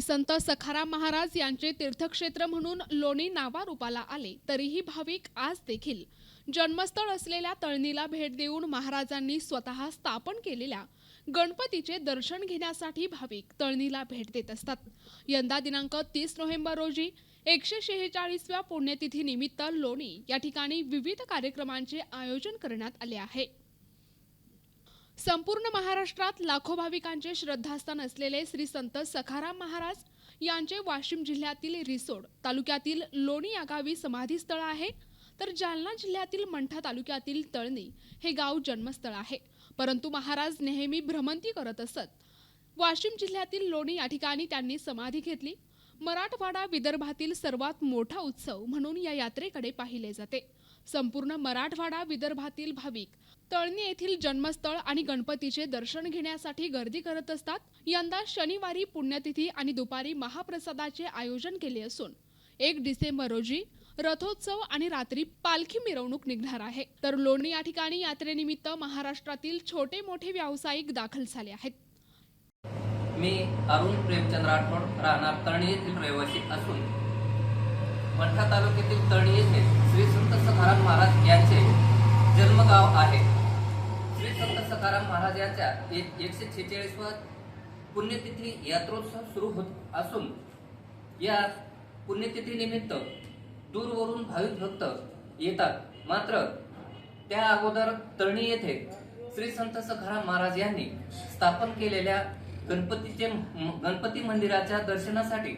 संत सखाराम महाराज यांचे तीर्थक्षेत्र म्हणून लोणी नावारूपाला आले तरीही भाविक आज देखील जन्मस्थळ असलेल्या तळणीला भेट देऊन महाराजांनी स्वतः स्थापन केलेल्या गणपतीचे दर्शन घेण्यासाठी भाविक तळणीला भेट देत असतात. यंदा दिनांक तीस नोव्हेंबर रोजी एकशे शेहेचाळीसव्या पुण्यतिथी निमित्त लोणी या ठिकाणी विविध कार्यक्रमांचे आयोजन करण्यात आले आहे. संपूर्ण महाराष्ट्रात लाखो भाविकांचे श्रद्धास्थान असलेले श्री संत सखाराम महाराज यांचे वाशिम जिल्ह्यातील रिसोड तालुक्यातील लोणी या गावी समाधीस्थळ आहे. तर जालना जिल्ह्यातील मंठा तालुक्यातील तळणी हे गाव जन्मस्थळ आहे. परंतु महाराज नेहमी भ्रमंती करत असत. वाशिम जिल्ह्यातील लोणी या ठिकाणी त्यांनी समाधी घेतली. मराठवाडा विदर्भातील सर्वात मोठा उत्सव म्हणून या यात्रेकडे पाहिले जाते. संपूर्ण मराठवाडा विदर्भातील भाविक तळणी येथील जन्मस्थळ आणि गणपतीचे दर्शन घेण्यासाठी गर्दी करत असतात. यंदा शनिवारी पुण्यतिथी आणि दुपारी महाप्रसादाचे आयोजन केले असून एक डिसेंबर रोजी रथोत्सव आणि रात्री पालखी मिरवणूक निघणार आहे. तर लोणी या ठिकाणी यात्रेनिमित्त महाराष्ट्रातील छोटे मोठे व्यावसायिक दाखल झाले आहेत. मी अरुण प्रेमचंद राठोड राहणार तळणी येथील रहिवासी असून. मठा तालुक्यातील तळणी येथे श्री संत सखाराम महाराज यांचे जन्मगाव आहे. श्री संत सखाराम महाराज यांच्या एक एकशे छेचाळीसवा पुण्यतिथी यात्रोत्सव सुरू होत असून या पुण्यतिथीनिमित्त दूरवरून भाविक भक्त येतात. मात्र त्या अगोदर तळणी येथे श्री संत सखाराम महाराज यांनी स्थापन केलेल्या गणपतीचे गणपती मंदिराच्या दर्शनासाठी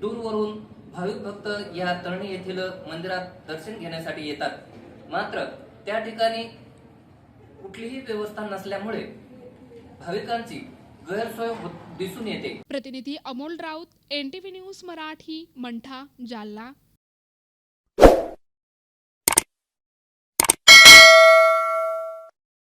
दूरवरून भाविक भक्त या तरणी येथील मंदिरात दर्शन घेण्यासाठी येतात. मात्र त्या ठिकाणी कुठलीही व्यवस्था नसल्यामुळे भाविकांची गैरसोय होत दिसून येते. प्रतिनिधी अमोल राऊत एनटीव्ही न्यूज मराठी मंठा जालना.